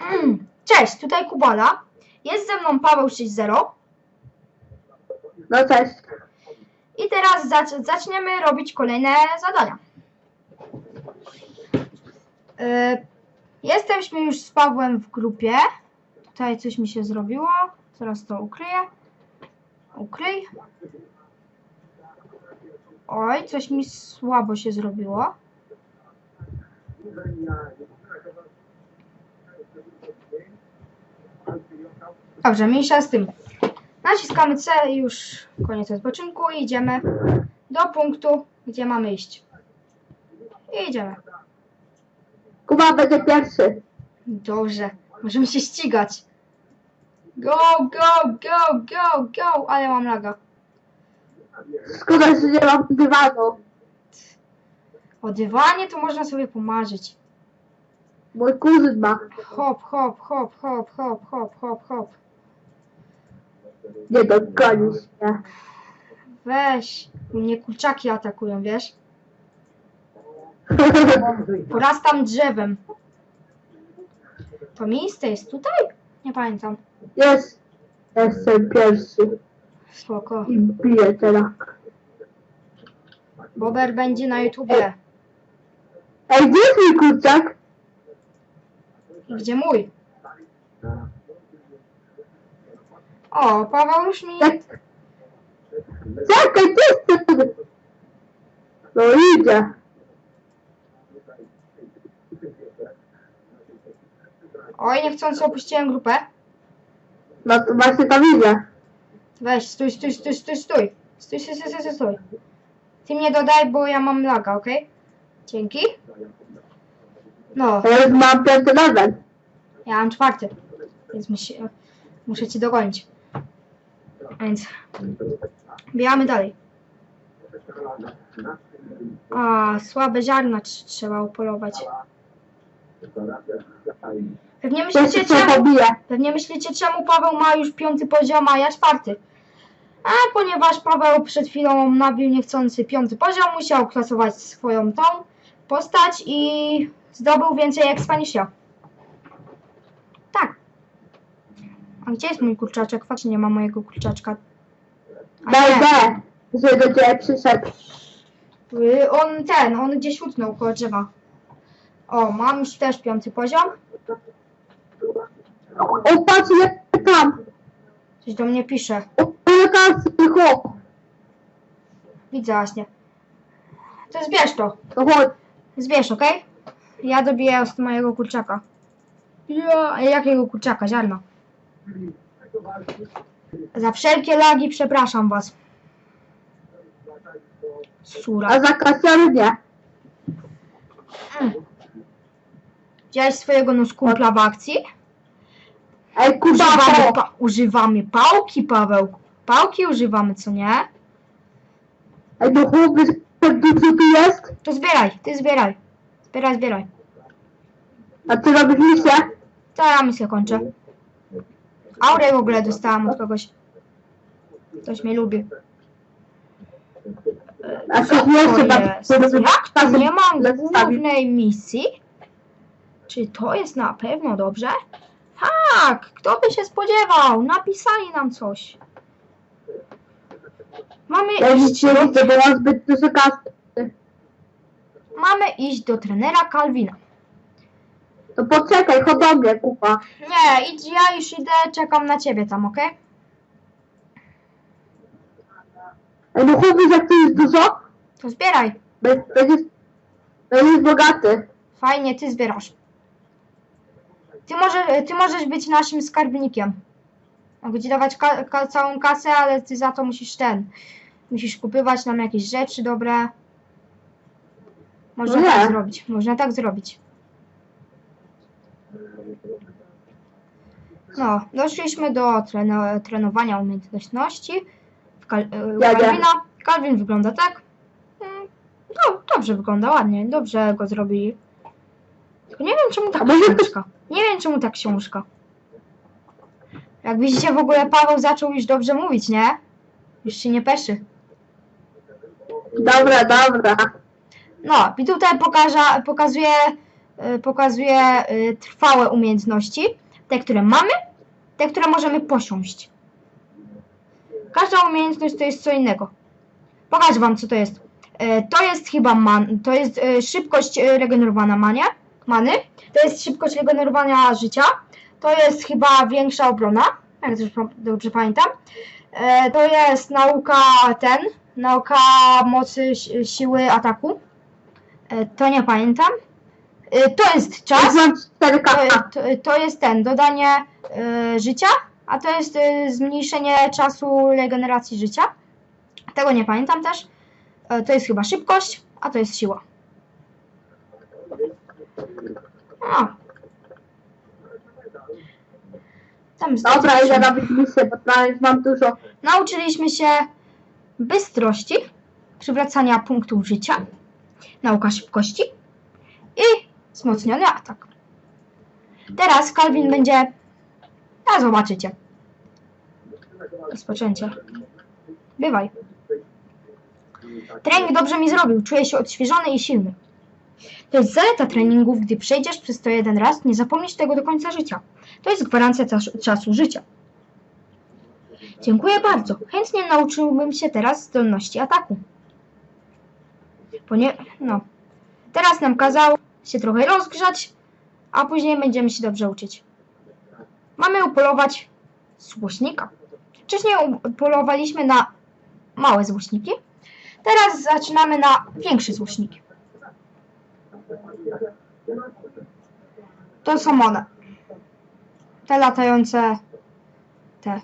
Cześć, tutaj Kubala. Jest ze mną Paweł 6.0 No cześć. i teraz zac- zaczniemy robić kolejne zadania. Yy, jesteśmy już z Pawłem w grupie. Tutaj coś mi się zrobiło. Teraz to ukryję. Ukryj. Oj, coś mi słabo się zrobiło. Dobrze, mniejsza z tym. Naciskamy C i już koniec odpoczynku i idziemy do punktu, gdzie mamy iść. I idziemy. Kuba będzie pierwszy. Dobrze, możemy się ścigać. Go, go, go, go, go, ale mam laga. Szkoda, że nie mam dywanu. O dywanie to można sobie pomarzyć. Mój kuzyn ma. Hop, hop, hop, hop, hop, hop, hop, hop. Nie dogonisz mnie. Weź. Mnie kurczaki atakują, wiesz? Porastam drzewem. To miejsce jest tutaj? Nie pamiętam. Jest. Jestem pierwszy. Spoko. I biję teraz. Bober będzie na YouTubie. Ej, gdzie jest mój kurczak? Gdzie mój? O, Paweł mi... Jak... Czekaj, ten? No idzie. Oj, niechcący opuściłem grupę. No to właśnie tam idzie. Weź, stój, stój, stój, stój, stój. Stój, stój, stój, stój, stój. Ty mnie dodaj, bo ja mam laga, okej? Dzięki. No, Ja już mam piąty level. ja mam czwarty. Więc musi, muszę cię dogonić. Więc... Bijamy dalej. A, słabe ziarna tr- trzeba upolować. Pewnie myślicie, czemu... Pewnie myślicie, czemu Paweł ma już piąty poziom, a ja czwarty. A ponieważ Paweł przed chwilą nabił niechcący piąty poziom, musiał klasować swoją tą postać i zdobył więcej expa niż ja. Tak. A gdzie jest mój kurczaczek? Faktycznie nie ma mojego kurczaczka. A Daj nie, do ciebie przyszedł. y, on ten, on gdzieś utknął koło drzewa. O, mam już też piąty poziom. O, patrz, jak tam. Coś do mnie pisze. O, chłop. Widzę właśnie. To zbierz to. Chodź. Zbierz, okej? Ja dobiję z mojego kurczaka. Ja, jakiego kurczaka? Ziarno. Za wszelkie lagi przepraszam was. Sura. A za kasjerę nie. Widziałeś swojego noskumpla w akcji? Ej, Kuba, Używamy, pa używamy pałki, Paweł. Pałki używamy, co nie? Ej, no chłopie, tak dużo tu jest. To zbieraj, ty zbieraj. Zbieraj, zbieraj. A ty robisz misję? To ja misję kończę. Aurę w ogóle dostałam od kogoś. Ktoś mnie lubi. A Co jest? Jak to nie mam Zostawi- głównej misji? Czy to jest na pewno dobrze? Tak, kto by się spodziewał? Napisali nam coś. Mamy Ja iść, do, zbyt mamy iść do trenera Kalwina. To poczekaj, mnie, Kuba. Nie, idź, ja już idę, czekam na ciebie tam, okej? Ej, no chłopie, jak tu jest dużo, To zbieraj. be- będziesz, będziesz bogaty. Fajnie, ty zbierasz. Ty, może, ty możesz być naszym skarbnikiem. Mogę ci dawać ka ka całą kasę, ale ty za to musisz ten. Musisz kupywać nam jakieś rzeczy dobre. Można No tak zrobić. Można tak zrobić. No, doszliśmy do treno trenowania umiejętności. Kal e, Ja. Kalwina. Kalwin wygląda tak. No, dobrze wygląda, ładnie. Dobrze go zrobili. Tylko nie wiem czemu tak A może to- książka. Nie wiem czemu tak książka. Jak widzicie w ogóle Paweł zaczął już dobrze mówić, nie? Już się nie peszy. Dobra, dobra. No i tutaj pokaża, pokazuje y, pokazuje y, trwałe umiejętności, te, które mamy, te, które możemy posiąść. Każda umiejętność to jest co innego. Pokażę wam, co to jest. E, To jest chyba man, to jest e, szybkość e, regenerowana mania, many. To jest szybkość regenerowania życia. To jest chyba większa obrona, jak pa- dobrze pamiętam. E, To jest nauka ten, nauka mocy, si- siły ataku. E, To nie pamiętam. E, To jest czas. 4 To, jest ten, dodanie e, życia, a to jest e, zmniejszenie czasu regeneracji życia. Tego nie pamiętam też. E, to jest chyba szybkość, a to jest siła. A. Tam Dobra, idę robić misję, bo mam dużo. Nauczyliśmy się bystrości, przywracania punktów życia, nauka szybkości i wzmocniony atak. Teraz Calvin będzie. A zobaczycie. Rozpoczęcie. Bywaj. Trening dobrze mi zrobił. Czuję się odświeżony i silny. To jest zaleta treningów, gdy przejdziesz przez to jeden raz, nie zapomnisz tego do końca życia. To jest gwarancja czas- czasu życia. Dziękuję bardzo. Chętnie nauczyłbym się teraz zdolności ataku. Ponie... No. Teraz nam kazał się trochę rozgrzać, a później będziemy się dobrze uczyć. Mamy upolować złośnika. Wcześniej upolowaliśmy na małe złośniki. Teraz zaczynamy na większe złośniki. To są one. Te latające. Te.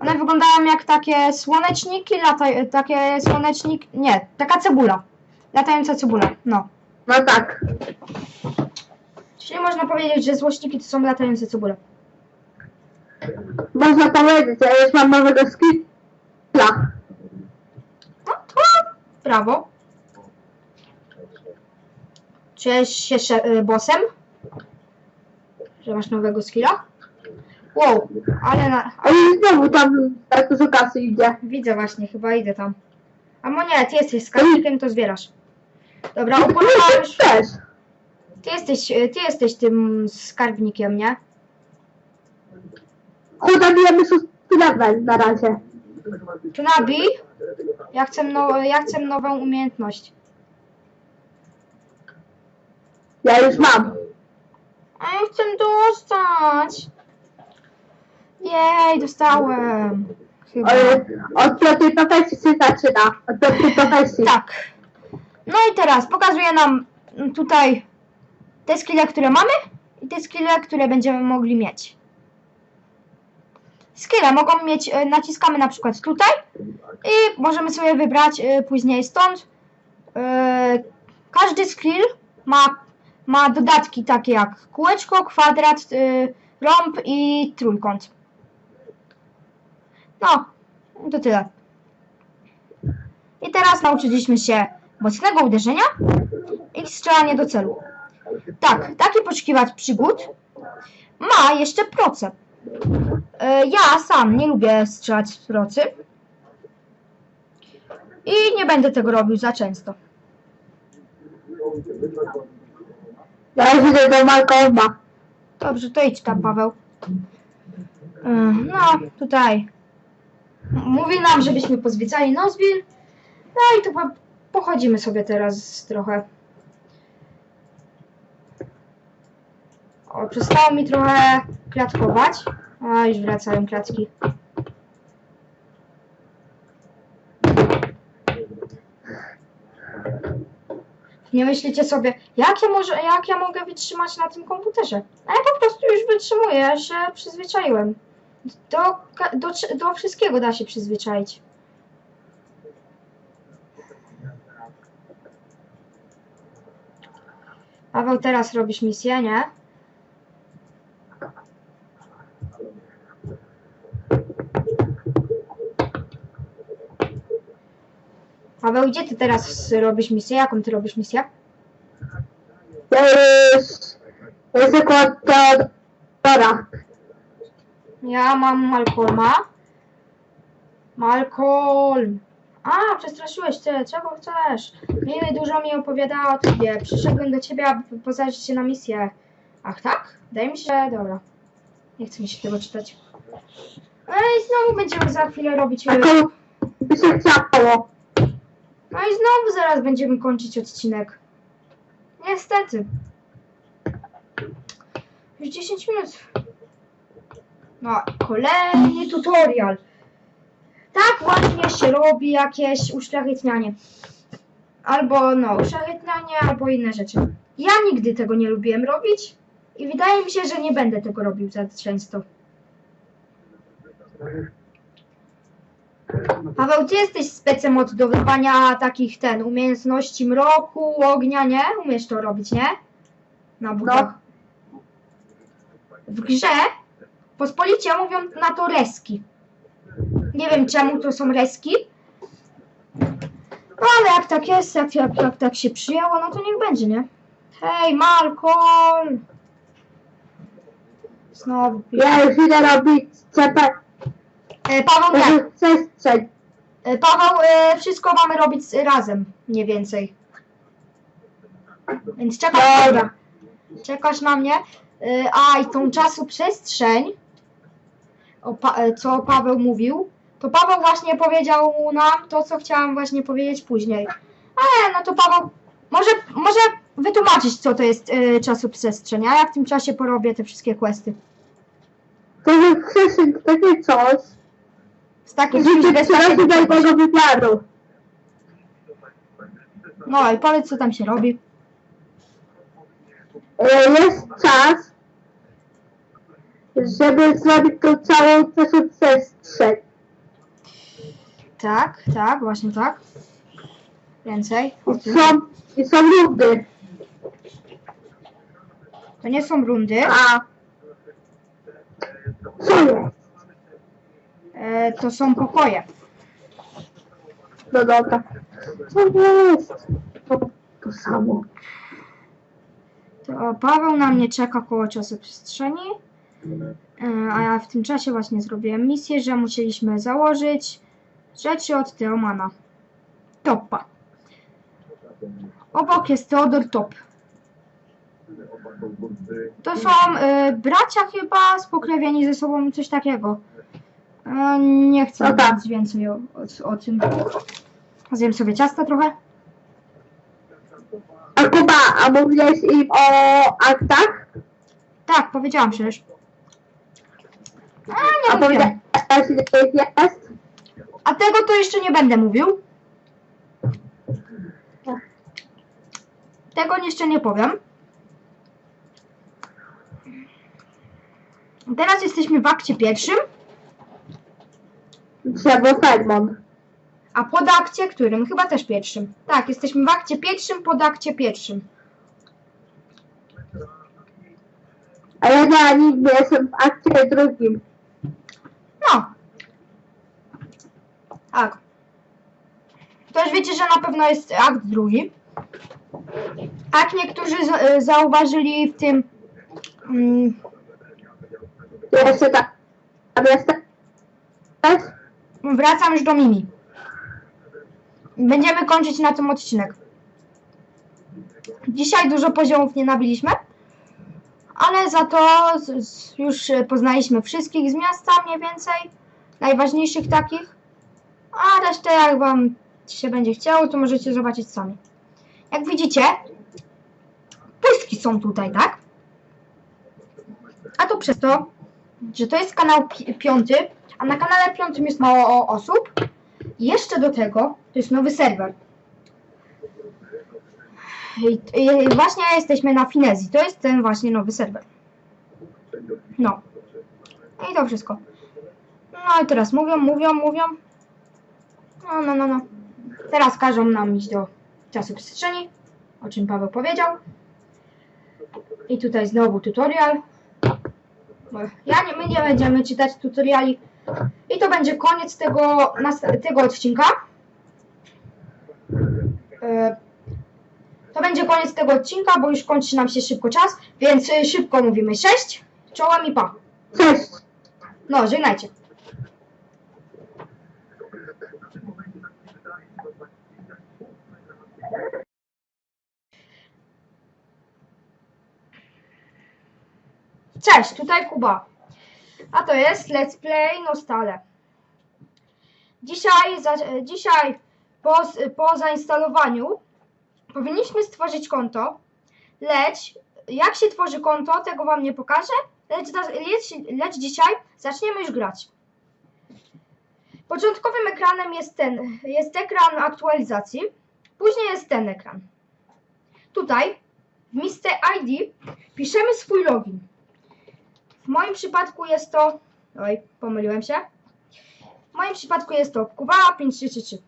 One wyglądają jak takie słoneczniki, lata, takie słonecznik, nie, taka cebula. Latająca cebula, no. No tak. Czyli można powiedzieć, że złośniki to są latające cebule. Można powiedzieć, ja już mam nowego skilla. No to brawo. Czujesz się y, bossem? Że masz nowego skilla? Wow, ale na... A i znowu tam tak dużo kasy idzie. Widzę właśnie, chyba idę tam. A mo nie, ty jesteś skarbnikiem, to zbierasz. Dobra, upolowałeś... Też. Ty jesteś, ty jesteś tym skarbnikiem, nie? Chuda bijemy level na razie. Tu nabij. Ja chcę, no, ja chcę nową umiejętność. Ja już mam. A ja chcę dostać. Jej, dostałem. Chyba. Od piątej profesji się zaczyna. Od piątej profesji. Tak. No i teraz pokazuje nam tutaj te skille, które mamy i te skille, które będziemy mogli mieć. Skille mogą mieć, e, naciskamy na przykład tutaj i możemy sobie wybrać e, później stąd. E, Każdy skill ma, ma dodatki takie jak kółeczko, kwadrat, rąb i trójkąt. No, to tyle. I teraz nauczyliśmy się mocnego uderzenia i strzelania do celu. Tak, taki poszukiwacz przygód ma jeszcze proce. E, Ja sam nie lubię strzelać z procy. I nie będę tego robił za często. Ja idę do Malcolma. Dobrze, to idź tam, Paweł. E, No, tutaj. Mówi nam, żebyśmy pozwiedzali Nozbil. No i tu po, pochodzimy sobie teraz trochę. O, przestało mi trochę klatkować. A, już wracają klatki. Nie myślicie sobie, jak ja, może, jak ja mogę wytrzymać na tym komputerze? A ja po prostu już wytrzymuję, ja się przyzwyczaiłem. Do, do, do wszystkiego da się przyzwyczaić. Paweł, teraz robisz misję, nie? Paweł, gdzie ty teraz robisz misję? Jaką ty robisz misję? Już jestem koło Teodora. Ja mam Malcolma. Malcolm. A, przestraszyłeś cię, czego chcesz? Lily dużo mi opowiadała o tobie. Przyszedłem do ciebie, aby pozwolić cię na misję. Ach tak? Wydaje mi się, dobra. Nie chcę mi się tego czytać. No i znowu będziemy za chwilę robić... By się chciało? No i znowu zaraz będziemy kończyć odcinek. Niestety. Już 10 minut. No, kolejny tutorial. Tak właśnie się robi jakieś uszlachetnianie. Albo no, uszlachetnianie, albo inne rzeczy. Ja nigdy tego nie lubiłem robić i wydaje mi się, że nie będę tego robił za często. Paweł, ty jesteś specem od dobywania takich ten umiejętności mroku, ognia, nie? Umiesz to robić, nie? Na butach. W grze pospolicie mówią na to reski. Nie wiem czemu to są reski. No ale jak tak jest, jak, jak, jak tak się przyjęło, no to niech będzie, nie? Hej, Malkol! Znowu. Ja już idę robić CP. E, Paweł, nie. Żeby przestrzeń. E, Paweł, e, wszystko mamy robić razem, mniej więcej. Więc czekasz, Dobra. czekasz na mnie. E, A i tą czasu przestrzeń, o pa, e, co Paweł mówił, to Paweł właśnie powiedział nam to, co chciałam właśnie powiedzieć później. Ale no to Paweł, może, może wytłumaczyć, co to jest e, czasu przestrzeń, a ja w tym czasie porobię te wszystkie questy. To jest to takie coś. Z takim Życie bez takiego wymiaru. No i powiedz, co tam się robi. E, Jest czas, żeby zrobić tą całą naszą przestrzeń. Tak, tak, właśnie tak. Więcej. I są, i są rundy. To nie są rundy, A co jest? e, to są pokoje. No dobra. Co jest? To, to samo. To Paweł na mnie czeka koło czasu przestrzeni. E, a ja w tym czasie właśnie zrobiłem misję, że musieliśmy założyć rzeczy od Teomana. Topa. Obok jest Teodor Top. To są e, bracia chyba spokrewieni ze sobą, coś takiego. E, nie chcę No tak. nic więcej o, o, o tym. Zjem sobie ciasta trochę. A Kuba, a mówiłeś im o aktach? Tak, powiedziałam przecież. A, A nie ich jest? A tego to jeszcze nie będę mówił. Tego jeszcze nie powiem. Teraz jesteśmy w akcie pierwszym, Drzewo Simon. a pod akcie którym? Chyba też pierwszym. Tak, jesteśmy w akcie pierwszym, pod akcie pierwszym. A ja nie, nigdy jestem w akcie drugim. No. Tak. To już wiecie, że na pewno jest akt drugi. Jak niektórzy z- zauważyli w tym mm, Jeszcze tak. Jestem. Też? Wracam już do Mimi. Będziemy kończyć na tym odcinek. Dzisiaj dużo poziomów nie nabiliśmy, ale za to już poznaliśmy wszystkich z miasta mniej więcej, najważniejszych takich, a resztę jak wam się będzie chciało, to możecie zobaczyć sami. Jak widzicie, pustki są tutaj, tak? A to przez to, że to jest kanał pi- piąty, a na kanale piątym jest mało osób. Jeszcze do tego to jest nowy serwer. I, i właśnie jesteśmy na Finezji. To jest ten właśnie nowy serwer. No. I to wszystko. No i teraz mówią, mówią, mówią. No, no, no, no. Teraz każą nam iść do czasu przestrzeni, o czym Paweł powiedział. I tutaj znowu tutorial. Ja nie, my nie będziemy czytać tutoriali. I to będzie koniec tego, tego odcinka. E, To będzie koniec tego odcinka, bo już kończy nam się szybko czas, więc e, szybko mówimy cześć, czołem i pa. Cześć. No, żegnajcie. Cześć, tutaj Kuba. A to jest Let's Play Nostale. Dzisiaj, za, dzisiaj po, po zainstalowaniu powinniśmy stworzyć konto, lecz jak się tworzy konto, tego Wam nie pokażę, lecz, lecz, lecz dzisiaj zaczniemy już grać. Początkowym ekranem jest ten, jest ekran aktualizacji, później jest ten ekran. Tutaj w miejsce ID piszemy swój login. W moim przypadku jest to. Oj, pomyliłem się. W moim przypadku jest to Kuba 533.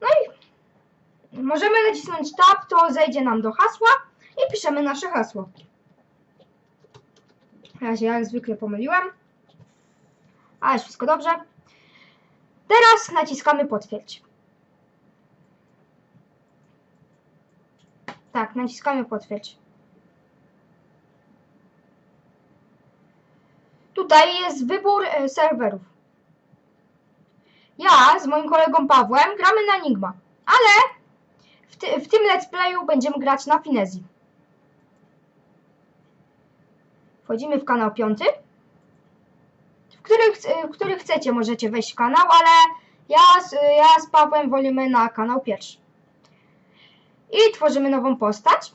No i możemy nacisnąć tab, to zejdzie nam do hasła i piszemy nasze hasło. Ja się jak zwykle pomyliłem. Ale wszystko dobrze. Teraz naciskamy potwierdź. Tak, naciskamy potwierdź. Tutaj jest wybór e, serwerów. Ja z moim kolegą Pawłem gramy na Enigma, ale w, ty, w tym let's playu będziemy grać na Finezji. Wchodzimy w kanał piąty. W który, chc- w który chcecie możecie wejść w kanał, ale ja z, ja z Pawłem wolimy na kanał pierwszy. I tworzymy nową postać.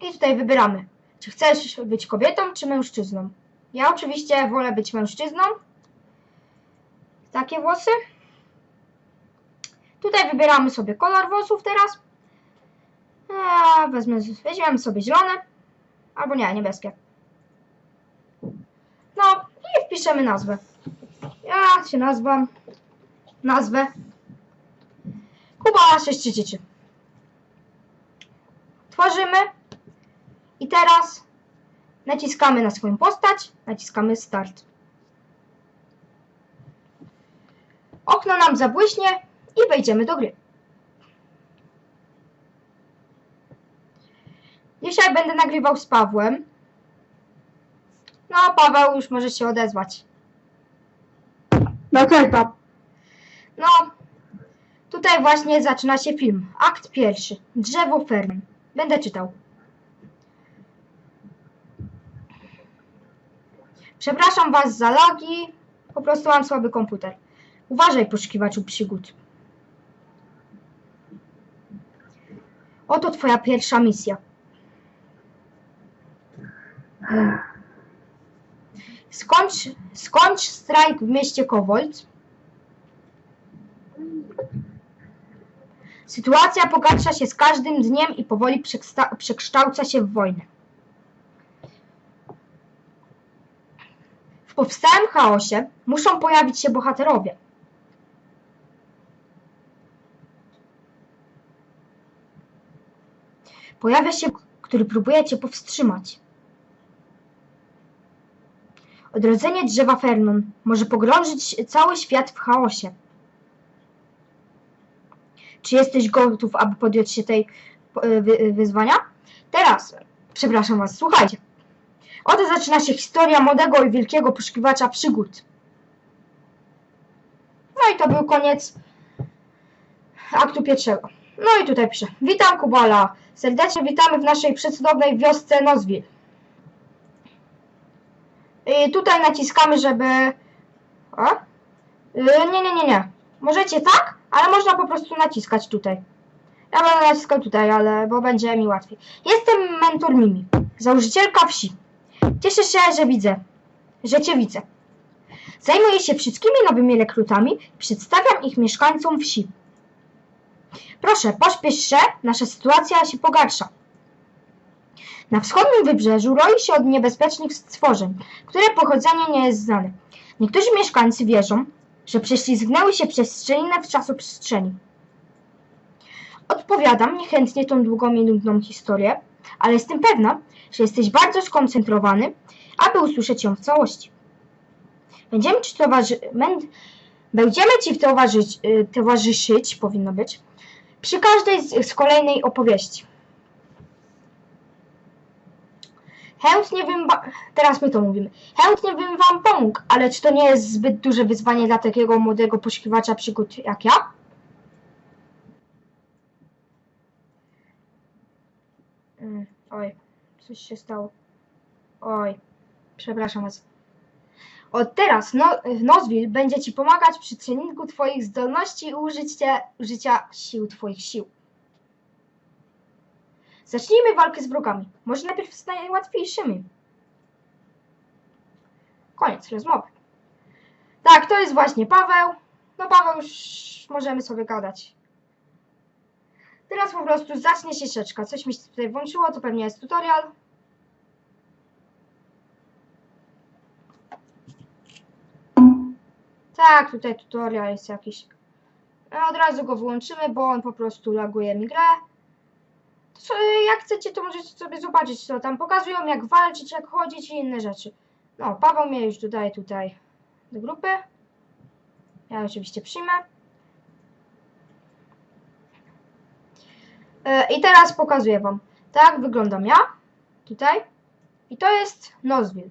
I tutaj wybieramy, czy chcesz być kobietą, czy mężczyzną. Ja oczywiście wolę być mężczyzną. Takie włosy. Tutaj wybieramy sobie kolor włosów teraz. Wezmę, weźmiemy sobie zielone. Albo nie, niebieskie. No i wpiszemy nazwę. Ja się nazwam. Nazwę. Kuba 633. Tworzymy. I teraz Naciskamy na swoją postać, naciskamy start. Okno nam zabłyśnie i wejdziemy do gry. Dzisiaj będę nagrywał z Pawłem. No, Paweł już może się odezwać. No czekam. No, tutaj właśnie zaczyna się film. Akt pierwszy. Drzewo fermy. Będę czytał. Przepraszam Was za lagi. Po prostu mam słaby komputer. Uważaj, poszukiwaczu przygód. Oto Twoja pierwsza misja. Skończ, skończ strajk w mieście Kowold. Sytuacja pogarsza się z każdym dniem i powoli przekształca się w wojnę. W powstałym chaosie muszą pojawić się bohaterowie. Pojawia się, który próbuje cię powstrzymać. Odrodzenie drzewa Fernon może pogrążyć cały świat w chaosie. Czy jesteś gotów, aby podjąć się tej e, wy, wyzwania? Teraz, przepraszam Was, słuchajcie. Oto zaczyna się historia młodego i wielkiego poszukiwacza przygód. No i to był koniec aktu pierwszego. No i tutaj piszę. Witam Kubala. Serdecznie witamy w naszej przecudownej wiosce Nozwil. I tutaj naciskamy, żeby... O? Y, Nie, nie, nie, nie. Możecie tak, ale można po prostu naciskać tutaj. Ja będę naciskał tutaj, ale bo będzie mi łatwiej. Jestem mentor Mimi, założycielka wsi. Cieszę się, że widzę, że Cię widzę. Zajmuję się wszystkimi nowymi rekrutami przedstawiam ich mieszkańcom wsi. Proszę, pośpiesz się, nasza sytuacja się pogarsza. Na wschodnim wybrzeżu roi się od niebezpiecznych stworzeń, które pochodzenie nie jest znane. Niektórzy mieszkańcy wierzą, że prześlizgnęły się przez szczelinę w czasoprzestrzeni. Odpowiadam niechętnie tą długą i nudną historię, ale jestem pewna, że jesteś bardzo skoncentrowany, aby usłyszeć ją w całości. Będziemy ci towarzy... będ- Będziemy ci towarzyszyć, towarzyszyć, powinno być, przy każdej z kolejnej opowieści. Chętnie bym ba- teraz my to mówimy. Chętnie bym wam pomógł, ale czy to nie jest zbyt duże wyzwanie dla takiego młodego poszukiwacza przygód jak ja? Mm, oj, coś się stało. Oj, przepraszam was. Od teraz no, będzie ci pomagać przy treningu twoich zdolności i użycie, użycia sił twoich sił. Zacznijmy walkę z wrogami. Może najpierw z najłatwiejszymi. Koniec rozmowy. Tak, to jest właśnie Paweł. No Paweł już możemy sobie gadać. Teraz po prostu zacznie się sieczka. Coś mi się tutaj włączyło, to pewnie jest tutorial. Tak, tutaj tutorial jest jakiś. Od razu go wyłączymy, bo on po prostu laguje mi grę. Jak chcecie, to możecie sobie zobaczyć, co tam pokazują, jak walczyć, jak chodzić i inne rzeczy. No, Paweł mnie już dodaje tutaj do grupy. Ja oczywiście przyjmę. E, I teraz pokazuję Wam. Tak wyglądam ja. Tutaj. I to jest Nozwil.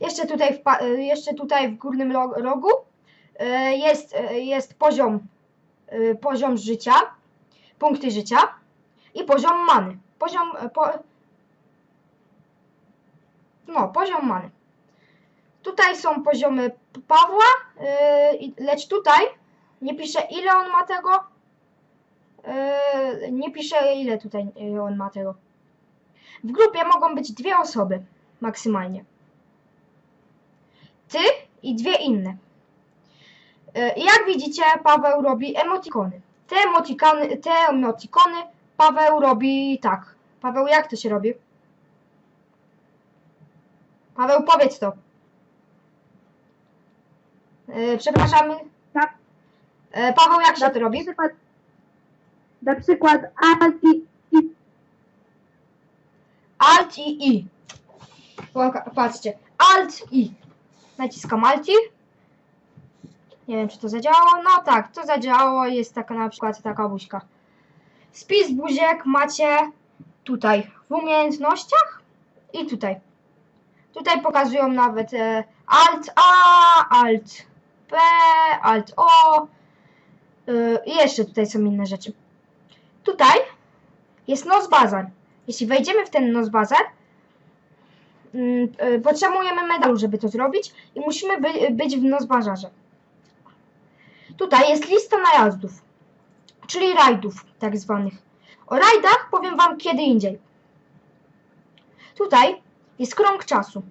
Jeszcze tutaj w, e, jeszcze tutaj w górnym ro- rogu e, jest, jest poziom, poziom życia, punkty życia i poziom many. Poziom, e, po, no, poziom many. Tutaj są poziomy Pawła, i- lecz tutaj nie pisze ile on ma tego, e, nie pisze ile tutaj on ma tego. W grupie mogą być dwie osoby maksymalnie ty i dwie inne. I jak widzicie, Paweł robi emotikony. Te emotikony, te emotikony Paweł robi tak. Paweł, jak to się robi? Paweł, powiedz to. E, Przepraszamy. Tak. E, Paweł, jak się Na to robi? przykład, na przykład Alt i, i Alt i I. Patrzcie. Alt i. Naciskam Alt i. Nie wiem, czy to zadziałało. No tak, to zadziałało. Jest taka na przykład taka buźka. Spis buziek macie tutaj w umiejętnościach i tutaj. Tutaj pokazują nawet e, Alt A, Alt P, Alt O. e, I jeszcze tutaj są inne rzeczy. Tutaj jest Nos Bazar. Jeśli wejdziemy w ten Nozbazar, mm, y, potrzebujemy medalu, żeby to zrobić i musimy by, być w Nozbazarze. Tutaj jest lista najazdów, czyli rajdów tak zwanych. O rajdach powiem Wam kiedy indziej. Tutaj jest krąg czasu.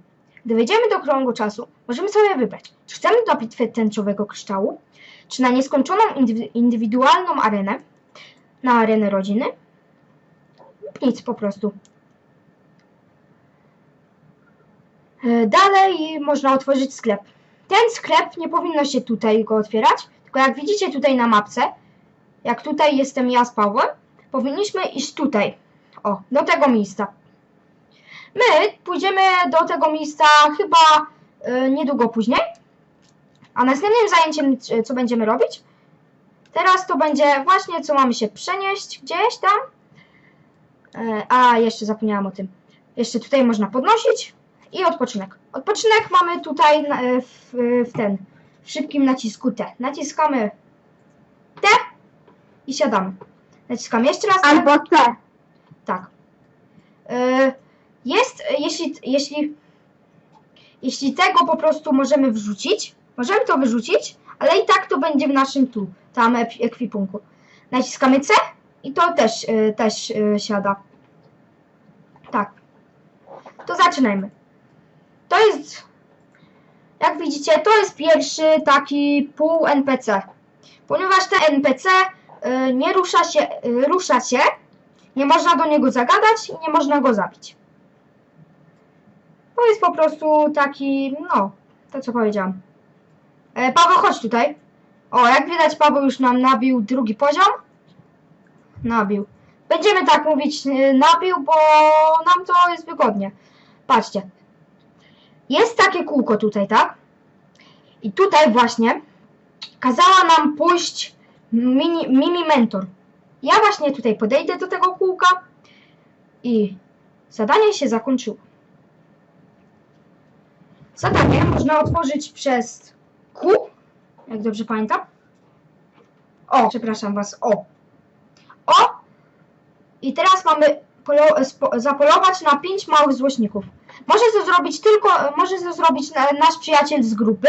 Gdy wejdziemy do krągu czasu, możemy sobie wybrać, czy chcemy do bitwy tęczowego kryształu, czy na nieskończoną indywi- indywidualną arenę, na arenę rodziny, lub nic po prostu. E, Dalej można otworzyć sklep. Ten sklep nie powinno się tutaj go otwierać, tylko jak widzicie tutaj na mapce, jak tutaj jestem ja z Pawłem, powinniśmy iść tutaj, o, do tego miejsca. My pójdziemy do tego miejsca chyba e, niedługo później, a następnym zajęciem, e, co będziemy robić, teraz to będzie właśnie, co mamy się przenieść gdzieś tam, E, A, jeszcze zapomniałam o tym. Jeszcze tutaj można podnosić i odpoczynek. Odpoczynek mamy tutaj w, w ten, w szybkim nacisku T. Naciskamy i siadamy. Naciskam jeszcze raz albo C. Tak. E, Jest, jeśli, jeśli, jeśli tego po prostu możemy wrzucić, możemy to wyrzucić, ale i tak to będzie w naszym tu, tam ekwipunku. Naciskamy C i to też, e, też e, siada. Tak. To zaczynajmy. To jest, jak widzicie, to jest pierwszy taki pół NPC. Ponieważ ten NPC nie rusza się, e, rusza się, nie można do niego zagadać i nie można go zabić. To jest po prostu taki, no, to co powiedziałam. E, Paweł, chodź tutaj. O, jak widać, Paweł już nam nabił drugi poziom. Nabił. Będziemy tak mówić, e, nabił, bo nam to jest wygodnie. Patrzcie. Jest takie kółko tutaj, tak? I tutaj właśnie kazała nam pójść mini, mini mentor. Ja właśnie tutaj podejdę do tego kółka i zadanie się zakończyło. Zadanie można otworzyć przez Q, jak dobrze pamiętam. O, przepraszam Was, o. O! I teraz mamy zapolować na pięć małych złośników. Może to zrobić tylko, może to zrobić na, nasz przyjaciel z grupy,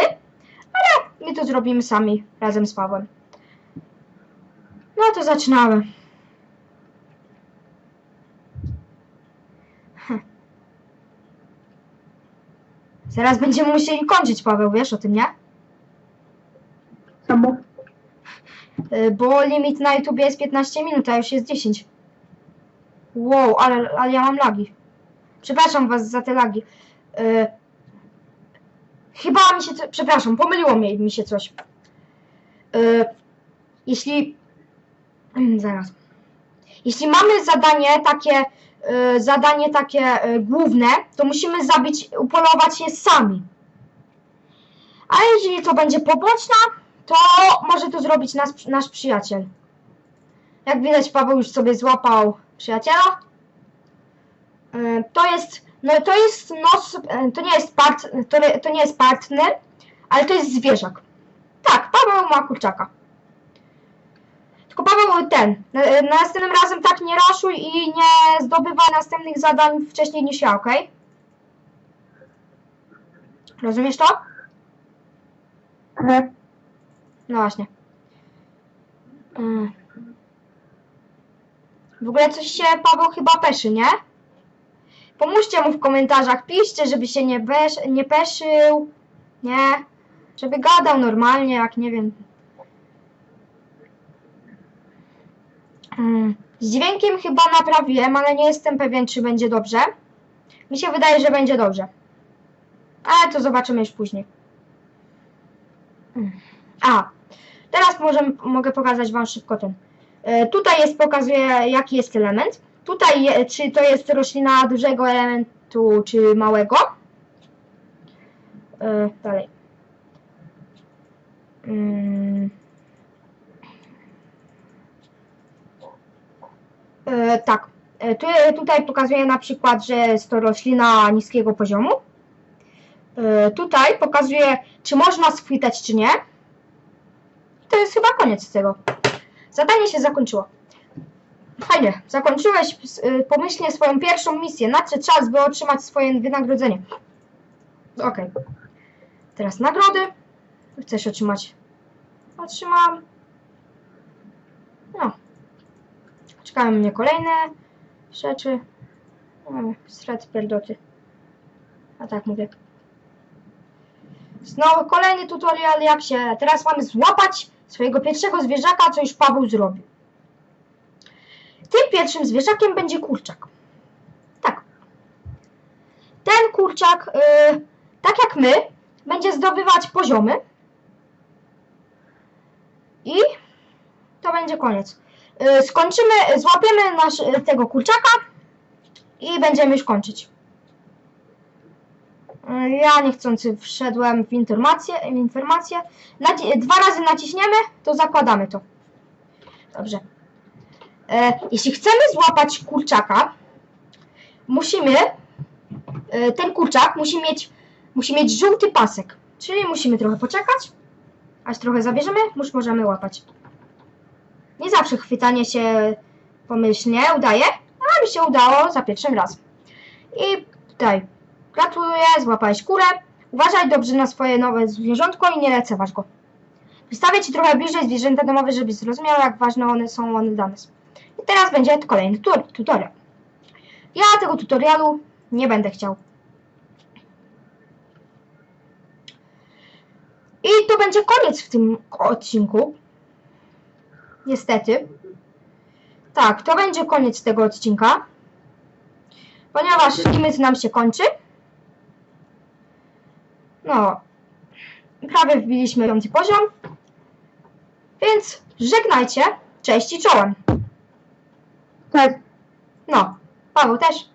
ale my to zrobimy sami razem z Pawłem. No to zaczynamy. Hm. Zaraz będziemy musieli kończyć, Paweł, wiesz o tym, nie? Czemu? Y, Bo limit na YouTube jest 15 minut, a już jest 10. Wow, ale, ale ja mam lagi. Przepraszam was za te lagi. Y, Chyba mi się. Przepraszam, pomyliło mi, mi się coś. Y, Jeśli. Zaraz. Jeśli mamy zadanie takie. y, Zadanie takie y, główne, to musimy zabić, upolować je sami. A jeżeli to będzie poboczna, to może to zrobić nas, nasz przyjaciel. Jak widać, Paweł już sobie złapał przyjaciela. E, To jest, no to jest nos, e, to nie jest part, to, to nie jest partner, ale to jest zwierzak. Tak, Paweł ma kurczaka. Paweł ten, na, następnym razem tak nie raszuj i nie zdobywaj następnych zadań wcześniej niż ja, okej? Rozumiesz to? Aha. No właśnie. Mm. W ogóle coś się Paweł chyba peszy, nie? Pomóżcie mu w komentarzach, piszcie, żeby się nie, besz, nie peszył, nie? Żeby gadał normalnie, jak nie wiem. Mm. Z dźwiękiem chyba naprawiłem, ale nie jestem pewien, czy będzie dobrze. Mi się wydaje, że będzie dobrze. Ale to zobaczymy już później. Mm. A, teraz możemy, mogę pokazać Wam szybko ten. E, tutaj jest, pokazuje jaki jest element. Tutaj, je, czy to jest roślina dużego elementu, czy małego. E, dalej. Mm. Tak. E, tu, tutaj pokazuje na przykład, że jest to roślina niskiego poziomu. E, tutaj pokazuje, czy można schwytać, czy nie. To jest chyba koniec tego. Zadanie się zakończyło. Fajnie, zakończyłeś pomyślnie swoją pierwszą misję. Nadszedł czas, by otrzymać swoje wynagrodzenie. Okej. Teraz nagrody. Chcesz otrzymać? Otrzymam. No. Czekają mnie kolejne rzeczy. Strat pierdoty. A tak mówię. Znowu kolejny tutorial, jak się teraz mamy złapać swojego pierwszego zwierzaka, co już Paweł zrobił. Tym pierwszym zwierzakiem będzie kurczak. Tak. Ten kurczak, y, tak jak my, będzie zdobywać poziomy. I to będzie koniec. Y, skończymy, złapiemy nasz, y, tego kurczaka i będziemy już kończyć. Ja niechcący wszedłem w informację. W informację. Dwa razy naciśniemy, to zakładamy to. Dobrze. E, jeśli chcemy złapać kurczaka, musimy. E, ten kurczak musi mieć, musi mieć żółty pasek. Czyli musimy trochę poczekać, aż trochę zabierzemy, już możemy łapać. Nie zawsze chwytanie się pomyślnie udaje, ale mi się udało za pierwszym razem. I tutaj Gratuluję, złapałeś kurę. Uważaj dobrze na swoje nowe zwierzątko i nie lekceważ go. Wystawię Ci trochę bliżej zwierzęta domowe, żebyś zrozumiał, jak ważne one są one dla nas. I teraz będzie kolejny tu- tutorial. Ja tego tutorialu nie będę chciał. I to będzie koniec w tym odcinku. Niestety. Tak, to będzie koniec tego odcinka. Ponieważ limit nam się kończy. No, prawie wbiliśmy piąty poziom. Więc żegnajcie. Cześć i czołem. Cześć. No, Paweł też.